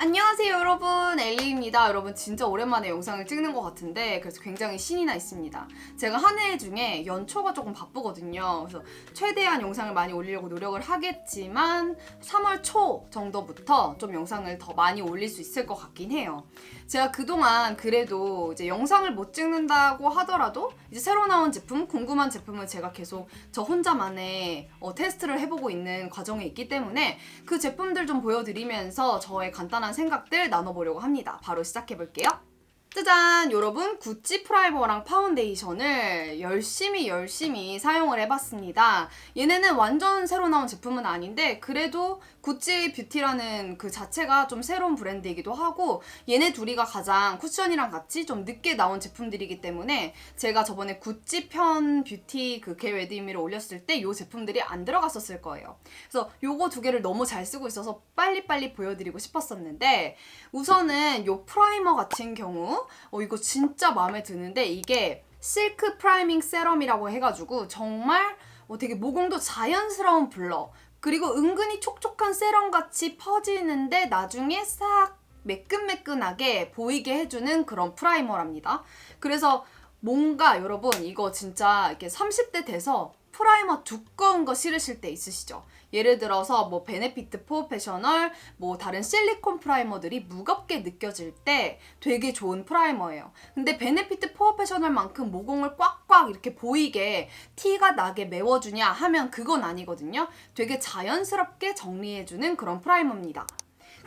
안녕하세요 여러분. 엘리입니다. 여러분 진짜 오랜만에 영상을 찍는 것 같은데 그래서 굉장히 신이 나 있습니다. 제가 한 해 중에 연초가 조금 바쁘거든요. 그래서 최대한 영상을 많이 올리려고 노력을 하겠지만 3월 초 정도부터 좀 영상을 더 많이 올릴 수 있을 것 같긴 해요 제가 그동안 그래도 이제 영상을 못 찍는다고 하더라도 이제 새로 나온 제품 궁금한 제품을 제가 계속 저 혼자만의 어, 테스트를 해보고 있는 과정에 있기 때문에 그 제품들 좀 보여드리면서 저의 간단한 생각들 나눠보려고 합니다. 바로 시작해볼게요. 짜잔! 여러분, 구찌 프라이머랑 파운데이션을 열심히 열심히 사용을 해봤습니다. 얘네는 완전 새로 나온 제품은 아닌데, 그래도 구찌 뷰티라는 그 자체가 좀 새로운 브랜드이기도 하고, 얘네 둘이가 가장 쿠션이랑 같이 좀 늦게 나온 제품들이기 때문에, 제가 저번에 구찌 편 뷰티 그 개웨디미를 올렸을 때 이 제품들이 안 들어갔었을 거예요. 그래서 요거 두 개를 너무 잘 쓰고 있어서 빨리빨리 보여드리고 싶었었는데, 우선은 요 프라이머 같은 경우, 어, 이거 진짜 마음에 드는데 이게 실크 프라이밍 세럼이라고 해가지고 정말 어, 되게 모공도 자연스러운 블러 그리고 은근히 촉촉한 세럼 같이 퍼지는데 나중에 싹 매끈매끈하게 보이게 해주는 그런 프라이머랍니다. 그래서 뭔가 여러분 이거 진짜 이렇게 30대 돼서 프라이머 두꺼운 거 싫으실 때 있으시죠? 예를 들어서 뭐 베네피트 프로페셔널, 뭐 다른 실리콘 프라이머들이 무겁게 느껴질 때 되게 좋은 프라이머예요. 근데 베네피트 프로페셔널만큼 모공을 꽉꽉 이렇게 보이게 티가 나게 메워주냐 하면 그건 아니거든요. 되게 자연스럽게 정리해주는 그런 프라이머입니다.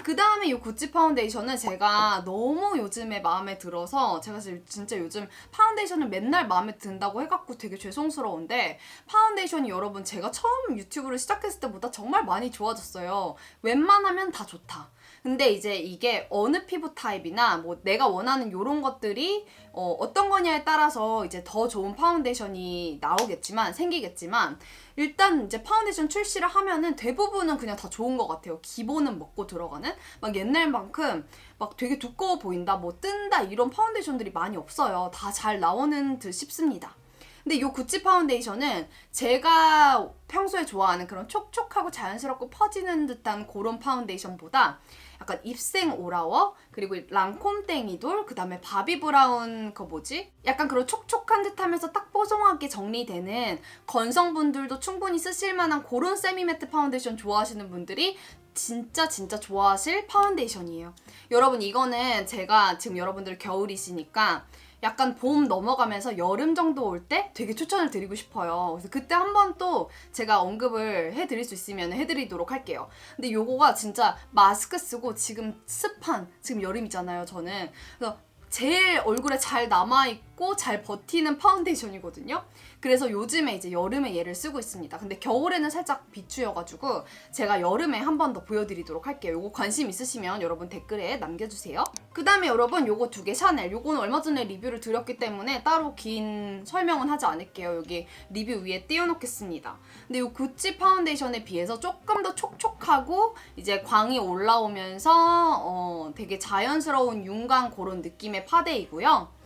그 다음에 이 구찌 파운데이션은 제가 너무 요즘에 마음에 들어서 제가 진짜 요즘 파운데이션을 맨날 마음에 든다고 해갖고 되게 죄송스러운데 파운데이션이 여러분 제가 처음 유튜브를 시작했을 때보다 정말 많이 좋아졌어요. 웬만하면 다 좋다. 근데 이제 이게 어느 피부 타입이나 뭐 내가 원하는 이런 것들이 어, 어떤 거냐에 따라서 이제 더 좋은 파운데이션이 나오겠지만 생기겠지만 일단 이제 파운데이션 출시를 하면은 대부분은 그냥 다 좋은 것 같아요. 기본은 먹고 들어가는 막 옛날만큼 막 되게 두꺼워 보인다, 뭐 뜬다 이런 파운데이션들이 많이 없어요. 다 잘 나오는 듯 싶습니다. 근데 이 구찌 파운데이션은 제가 평소에 좋아하는 그런 촉촉하고 자연스럽고 퍼지는 듯한 그런 파운데이션보다 약간 입생 오라워 그리고 랑콤 땡이돌 그다음에 바비 브라운 그 뭐지 약간 그런 촉촉한 듯하면서 딱 뽀송하게 정리되는 건성분들도 충분히 쓰실 만한 그런 세미 매트 파운데이션 좋아하시는 분들이 진짜 진짜 좋아하실 파운데이션이에요. 여러분 이거는 제가 지금 여러분들 겨울이시니까 약간 봄 넘어가면서 여름 정도 올 때 되게 추천을 드리고 싶어요. 그래서 그때 한번 또 제가 언급을 해드릴 수 있으면 해드리도록 할게요. 근데 요거가 진짜 마스크 쓰고 지금 습한 지금 여름이잖아요. 저는 그래서 제일 얼굴에 잘 남아있고 잘 버티는 파운데이션이거든요. 그래서 요즘에 이제 여름에 얘를 쓰고 있습니다. 근데 겨울에는 살짝 비추여가지고 제가 여름에 한 번 더 보여드리도록 할게요. 요거 관심 있으시면 여러분 댓글에 남겨주세요. 그 다음에 여러분 요거 두 개 샤넬. 요거는 얼마 전에 리뷰를 드렸기 때문에 따로 긴 설명은 하지 않을게요. 여기 리뷰 위에 띄워놓겠습니다. 근데 요 구찌 파운데이션에 비해서 조금 더 촉촉하고 이제 광이 올라오면서 어, 되게 자연스러운 윤광 그런 느낌의 파데이고요.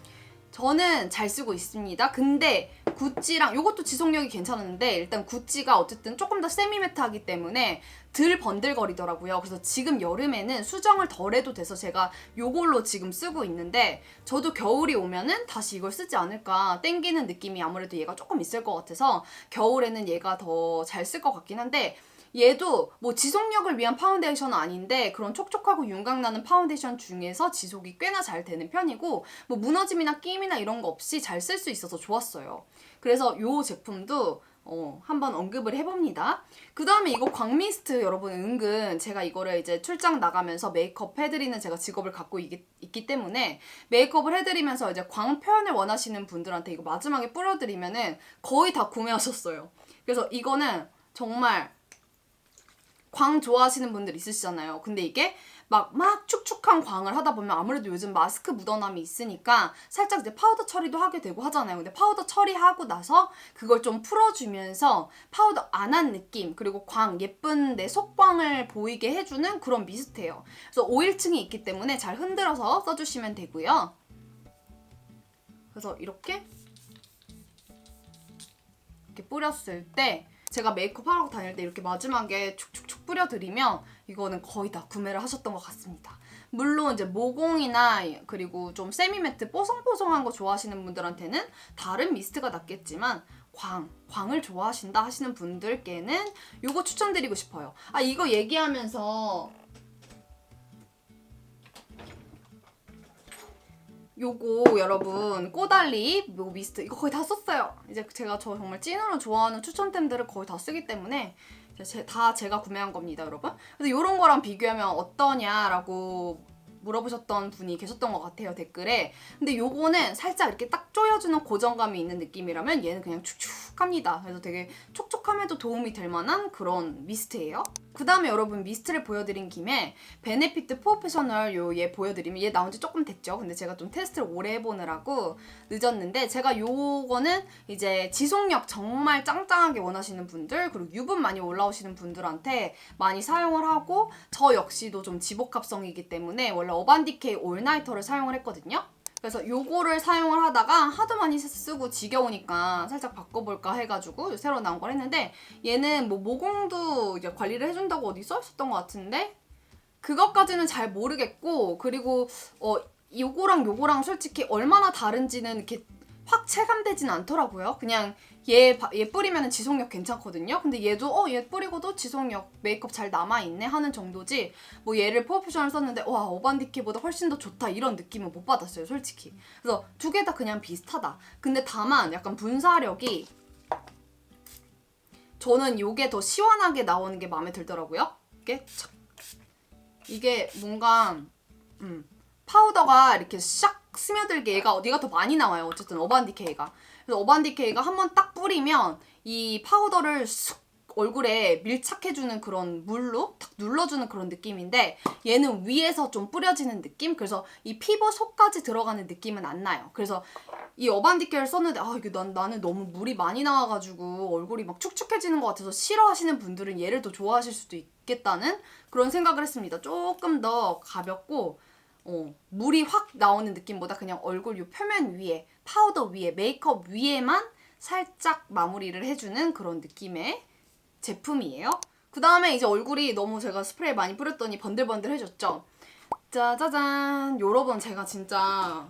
저는 잘 쓰고 있습니다. 근데 구찌랑 이것도 지속력이 괜찮은데 일단 구찌가 어쨌든 조금 더 세미매트하기 때문에 덜 번들거리더라고요. 그래서 지금 여름에는 수정을 덜 해도 돼서 제가 이걸로 지금 쓰고 있는데 저도 겨울이 오면은 다시 이걸 쓰지 않을까 땡기는 느낌이 아무래도 얘가 조금 있을 것 같아서 겨울에는 얘가 더 잘 쓸 것 같긴 한데 얘도 뭐 지속력을 위한 파운데이션은 아닌데 그런 촉촉하고 윤곽 나는 파운데이션 중에서 지속이 꽤나 잘 되는 편이고 뭐 무너짐이나 끼임이나 이런 거 없이 잘 쓸 수 있어서 좋았어요. 그래서 이 제품도 어, 한번 언급을 해봅니다. 그 다음에 이거 광미스트 여러분 은근 제가 이거를 이제 출장 나가면서 메이크업 해드리는 제가 직업을 갖고 있기, 있기 때문에 메이크업을 해드리면서 이제 광 표현을 원하시는 분들한테 이거 마지막에 뿌려드리면은 거의 다 구매하셨어요. 그래서 이거는 정말 광 좋아하시는 분들 있으시잖아요. 근데 이게 막, 막 축축한 광을 하다 보면 아무래도 요즘 마스크 묻어남이 있으니까 살짝 이제 파우더 처리도 하게 되고 하잖아요. 근데 파우더 처리하고 나서 그걸 좀 풀어주면서 파우더 안 한 느낌, 그리고 광, 예쁜 내 속광을 보이게 해주는 그런 미스트예요. 그래서 오일층이 있기 때문에 잘 흔들어서 써주시면 되고요. 그래서 이렇게 이렇게 뿌렸을 때 제가 메이크업 하러 다닐 때 이렇게 마지막에 축축축 뿌려드리면 이거는 거의 다 구매를 하셨던 것 같습니다. 물론 이제 모공이나 그리고 좀 세미매트 뽀송뽀송한 거 좋아하시는 분들한테는 다른 미스트가 낫겠지만 광, 광을 좋아하신다 하시는 분들께는 요거 추천드리고 싶어요. 아 이거 얘기하면서 요거 여러분 꼬달리 요 미스트 이거 거의 다 썼어요. 이제 제가 저 정말 찐으로 좋아하는 추천템들을 거의 다 쓰기 때문에 제- 다 제가 구매한 겁니다, 여러분. 그래서 요런 거랑 비교하면 어떠냐라고 물어보셨던 분이 계셨던 것 같아요 댓글에. 근데 요거는 살짝 이렇게 딱 조여주는 고정감이 있는 느낌이라면 얘는 그냥 축축합니다. 그래서 되게 촉촉함에도 도움이 될 만한 그런 미스트예요. 그 다음에 여러분 미스트를 보여드린 김에 베네피트 프로페셔널 요 얘 보여드리면 얘 나온 지 조금 됐죠? 근데 제가 좀 테스트를 오래 해보느라고 늦었는데 제가 요거는 이제 지속력 정말 짱짱하게 원하시는 분들 그리고 유분 많이 올라오시는 분들한테 많이 사용을 하고 저 역시도 좀 지복합성이기 때문에 원래 어반디케이 올나이터를 사용을 했거든요. 그래서 요거를 사용을 하다가 하도 많이 쓰고 지겨우니까 살짝 바꿔볼까 해가지고 새로 나온 걸 했는데 얘는 뭐 모공도 이제 관리를 해준다고 어디 써 있었던 것 같은데 그것까지는 잘 모르겠고 그리고 어 요거랑 요거랑 솔직히 얼마나 다른지는 이렇게 확 체감되진 않더라고요. 그냥 얘, 바- 얘 뿌리면 지속력 괜찮거든요. 근데 얘도 어 얘 뿌리고도 지속력 메이크업 잘 남아있네 하는 정도지 뭐 얘를 프로페셔널 썼는데 와 어반디케보다 훨씬 더 좋다 이런 느낌은 못 받았어요 솔직히. 그래서 두 개 다 그냥 비슷하다. 근데 다만 약간 분사력이 저는 요게 더 시원하게 나오는 게 마음에 들더라고요. 이게 착. 이게 뭔가 음, 파우더가 이렇게 샥 스며들게 얘가 얘가 더 많이 나와요. 어쨌든 어반디케이가. 그래서 어반디케이가 한 번 딱 뿌리면 이 파우더를 쑥 얼굴에 밀착해주는 그런 물로 탁 눌러주는 그런 느낌인데 얘는 위에서 좀 뿌려지는 느낌? 그래서 이 피부 속까지 들어가는 느낌은 안 나요. 그래서 이 어반디케를 썼는데 아 이게 난 나는 너무 물이 많이 나와가지고 얼굴이 막 축축해지는 것 같아서 싫어하시는 분들은 얘를 더 좋아하실 수도 있겠다는 그런 생각을 했습니다. 조금 더 가볍고 어, 물이 확 나오는 느낌보다 그냥 얼굴 요 표면 위에 파우더 위에 메이크업 위에만 살짝 마무리를 해주는 그런 느낌의 제품이에요. 그 다음에 이제 얼굴이 너무 제가 스프레이 많이 뿌렸더니 번들번들해졌죠. 짜자잔. 여러분 제가 진짜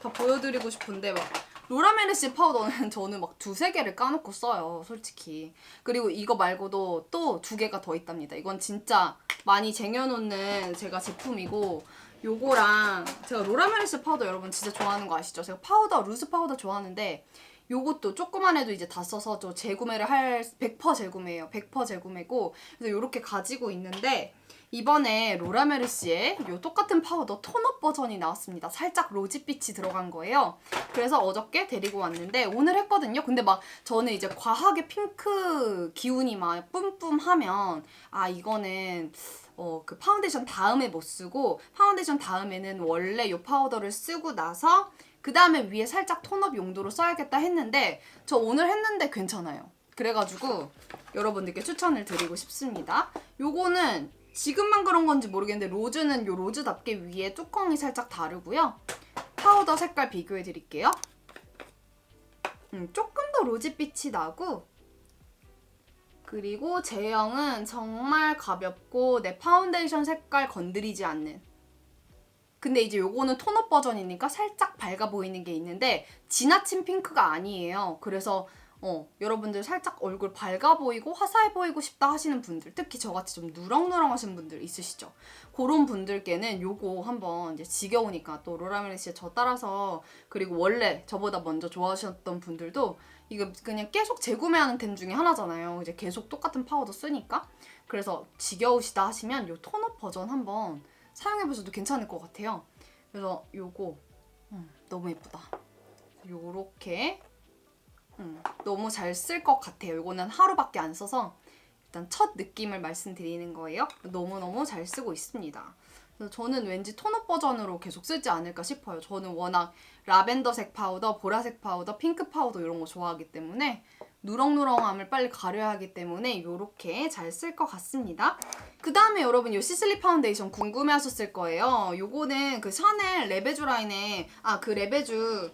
다 보여드리고 싶은데 막 로라메르시 파우더는 저는 막 두세 개를 까놓고 써요 솔직히 그리고 이거 말고도 또 두 개가 더 있답니다 이건 진짜 많이 쟁여놓는 제가 제품이고 요거랑 제가 로라메르시 파우더 여러분 진짜 좋아하는 거 아시죠? 제가 파우더 루즈 파우더 좋아하는데 요것도 조그만 해도 이제 다 써서 저 재구매를 할 100% 재구매예요 100% 재구매고 그래서 요렇게 가지고 있는데 이번에 로라메르시의 요 똑같은 파우더 톤업 버전이 나왔습니다. 살짝 로지빛이 들어간 거예요. 그래서 어저께 데리고 왔는데 오늘 했거든요. 근데 막 저는 이제 과하게 핑크 기운이 막 뿜뿜하면 아 이거는 어 그 파운데이션 다음에 못 쓰고 파운데이션 다음에는 원래 요 파우더를 쓰고 나서 그 다음에 위에 살짝 톤업 용도로 써야겠다 했는데 저 오늘 했는데 괜찮아요. 그래가지고 여러분들께 추천을 드리고 싶습니다. 요거는 지금만 그런 건지 모르겠는데 로즈는 요 로즈답게 위에 뚜껑이 살짝 다르고요. 파우더 색깔 비교해 드릴게요. 음, 조금 더 로즈빛이 나고 그리고 제형은 정말 가볍고 내 파운데이션 색깔 건드리지 않는 근데 이제 요거는 톤업 버전이니까 살짝 밝아 보이는 게 있는데 지나친 핑크가 아니에요. 그래서 어, 여러분들 살짝 얼굴 밝아 보이고 화사해 보이고 싶다 하시는 분들, 특히 저같이 좀 누렁누렁 하신 분들 있으시죠? 그런 분들께는 요거 한번 이제 지겨우니까 또 로라멜리 씨저 따라서 그리고 원래 저보다 먼저 좋아하셨던 분들도 이거 그냥 계속 재구매하는 템 중에 하나잖아요. 이제 계속 똑같은 파우더 쓰니까. 그래서 지겨우시다 하시면 요 톤업 버전 한번 사용해보셔도 괜찮을 것 같아요. 그래서 요거 음, 너무 예쁘다. 요렇게 음, 너무 잘 쓸 것 같아요. 이거는 하루밖에 안 써서 일단 첫 느낌을 말씀드리는 거예요. 너무너무 잘 쓰고 있습니다. 그래서 저는 왠지 톤업 버전으로 계속 쓰지 않을까 싶어요. 저는 워낙 라벤더색 파우더, 보라색 파우더, 핑크 파우더 이런 거 좋아하기 때문에 누렁누렁함을 빨리 가려야 하기 때문에 이렇게 잘 쓸 것 같습니다. 그 다음에 여러분 요 시슬리 파운데이션 궁금해 하셨을 거예요. 요거는 그 샤넬 레베주 라인에 아그 레베주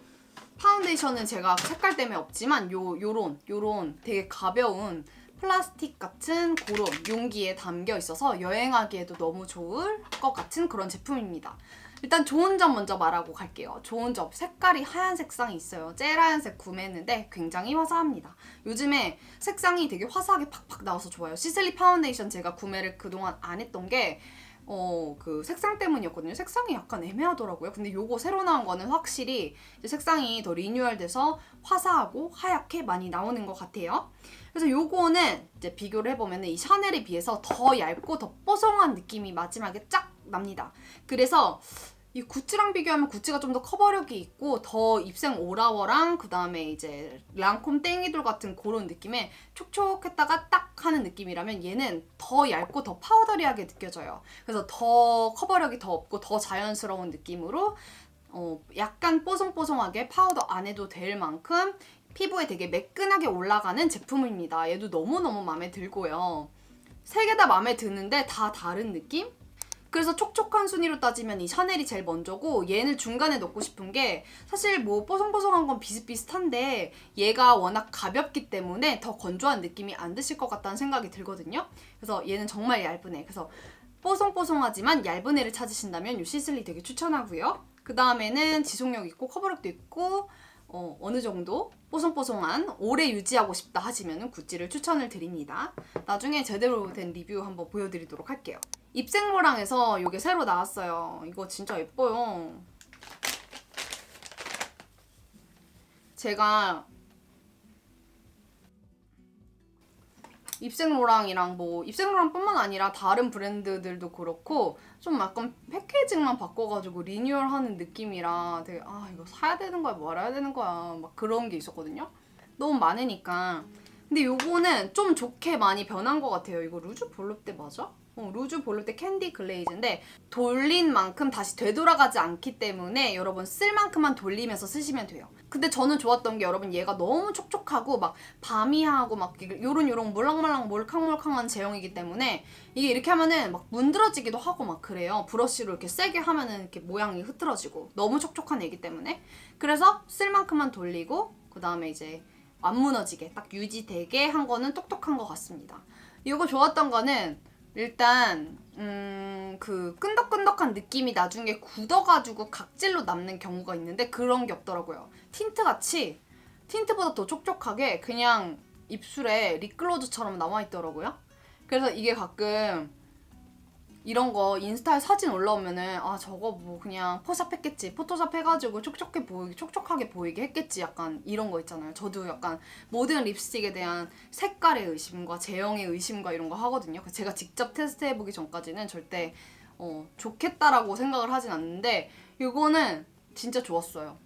파운데이션은 제가 색깔 때문에 없지만 요 요런 요런 되게 가벼운 플라스틱 같은 고름 용기에 담겨 있어서 여행하기에도 너무 좋을 것 같은 그런 제품입니다. 일단 좋은 점 먼저 말하고 갈게요. 좋은 점 색깔이 하얀 색상이 있어요. 젤 하얀색 구매했는데 굉장히 화사합니다. 요즘에 색상이 되게 화사하게 팍팍 나와서 좋아요. 시슬리 파운데이션 제가 구매를 그동안 안 했던 게 어, 그 색상 때문이었거든요. 색상이 약간 애매하더라고요. 근데 요거 새로 나온 거는 확실히 색상이 더 리뉴얼돼서 화사하고 하얗게 많이 나오는 것 같아요. 그래서 요거는 이제 비교를 해보면 이 샤넬에 비해서 더 얇고 더 뽀송한 느낌이 마지막에 쫙 납니다. 그래서 이 구찌랑 비교하면 구찌가 좀 더 커버력이 있고 더 입생 오라워랑 그 다음에 이제 랑콤 땡이돌 같은 그런 느낌의 촉촉했다가 딱 하는 느낌이라면 얘는 더 얇고 더 파우더리하게 느껴져요. 그래서 더 커버력이 더 없고 더 자연스러운 느낌으로 어, 약간 뽀송뽀송하게 파우더 안 해도 될 만큼 피부에 되게 매끈하게 올라가는 제품입니다. 얘도 너무너무 마음에 들고요. 세 개 다 마음에 드는데 다 다른 느낌? 그래서 촉촉한 순위로 따지면 이 샤넬이 제일 먼저고 얘는 중간에 넣고 싶은 게 사실 뭐 뽀송뽀송한 건 비슷비슷한데 얘가 워낙 가볍기 때문에 더 건조한 느낌이 안 드실 것 같다는 생각이 들거든요. 그래서 얘는 정말 얇은 애. 그래서 뽀송뽀송하지만 얇은 애를 찾으신다면 이 시슬리 되게 추천하고요. 그 다음에는 지속력 있고 커버력도 있고 어, 어느 정도 뽀송뽀송한 오래 유지하고 싶다 하시면 구찌를 추천을 드립니다. 나중에 제대로 된 리뷰 한번 보여드리도록 할게요. 입생로랑에서 이게 새로 나왔어요. 이거 진짜 예뻐요. 제가 입생로랑이랑 뭐 입생로랑뿐만 아니라 다른 브랜드들도 그렇고 좀 약간 패키징만 바꿔가지고 리뉴얼하는 느낌이라 되게 아 이거 사야 되는 거야 말아야 되는 거야 막 그런 게 있었거든요. 너무 많으니까. 근데 요거는 좀 좋게 많이 변한 것 같아요. 이거 루즈 볼륨때 맞아? 어, 루즈 볼륨때 캔디 글레이즈인데 돌린 만큼 다시 되돌아가지 않기 때문에 여러분 쓸 만큼만 돌리면서 쓰시면 돼요. 근데 저는 좋았던 게 여러분 얘가 너무 촉촉하고 막 바미하고 막 요런 요런 몰랑몰랑 몰캉몰캉한 제형이기 때문에 이게 이렇게 하면은 막 문드러지기도 하고 막 그래요. 브러쉬로 이렇게 세게 하면은 이렇게 모양이 흐트러지고 너무 촉촉한 애기 때문에 그래서 쓸 만큼만 돌리고 그 다음에 이제 안 무너지게 딱 유지되게 한 거는 똑똑한 것 같습니다. 이거 좋았던 거는 일단 음, 그 끈덕끈덕한 느낌이 나중에 굳어가지고 각질로 남는 경우가 있는데 그런 게 없더라고요. 틴트 같이 틴트보다 더 촉촉하게 그냥 입술에 립글로즈처럼 남아 있더라고요. 그래서 이게 가끔 이런 거 인스타에 사진 올라오면은 아 저거 뭐 그냥 포샵 했겠지. 포토샵 해가지고 촉촉해 보이게 촉촉하게 보이게 했겠지. 약간 이런 거 있잖아요. 저도 약간 모든 립스틱에 대한 색깔의 의심과 제형의 의심과 이런 거 하거든요. 제가 직접 테스트 해보기 전까지는 절대 어, 좋겠다라고 생각을 하진 않는데 이거는 진짜 좋았어요.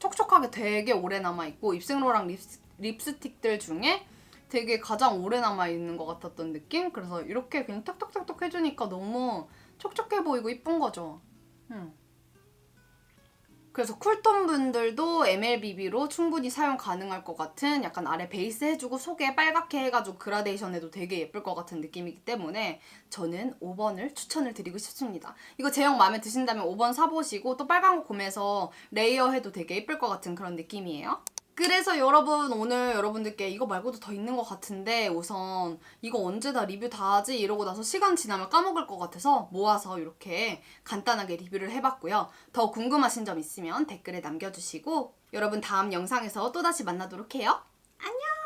촉촉하게 되게 오래 남아있고 입생로랑 립스, 립스틱들 중에 되게 가장 오래 남아 있는 것 같았던 느낌? 그래서 이렇게 그냥 톡톡톡톡 해주니까 너무 촉촉해 보이고 이쁜 거죠. 음. 그래서 쿨톤 분들도 MLBB로 충분히 사용 가능할 것 같은 약간 아래 베이스 해주고 속에 빨갛게 해가지고 그라데이션 해도 되게 예쁠 것 같은 느낌이기 때문에 저는 5번을 추천을 드리고 싶습니다. 이거 제형 마음에 드신다면 5번 사보시고 또 빨간 거 구매해서 레이어 해도 되게 예쁠 것 같은 그런 느낌이에요. 그래서 여러분 오늘 여러분들께 이거 말고도 더 있는 것 같은데 우선 이거 언제 다 리뷰 다 하지 이러고 나서 시간 지나면 까먹을 것 같아서 모아서 이렇게 간단하게 리뷰를 해봤고요. 더 궁금하신 점 있으면 댓글에 남겨주시고 여러분 다음 영상에서 또다시 만나도록 해요. 안녕!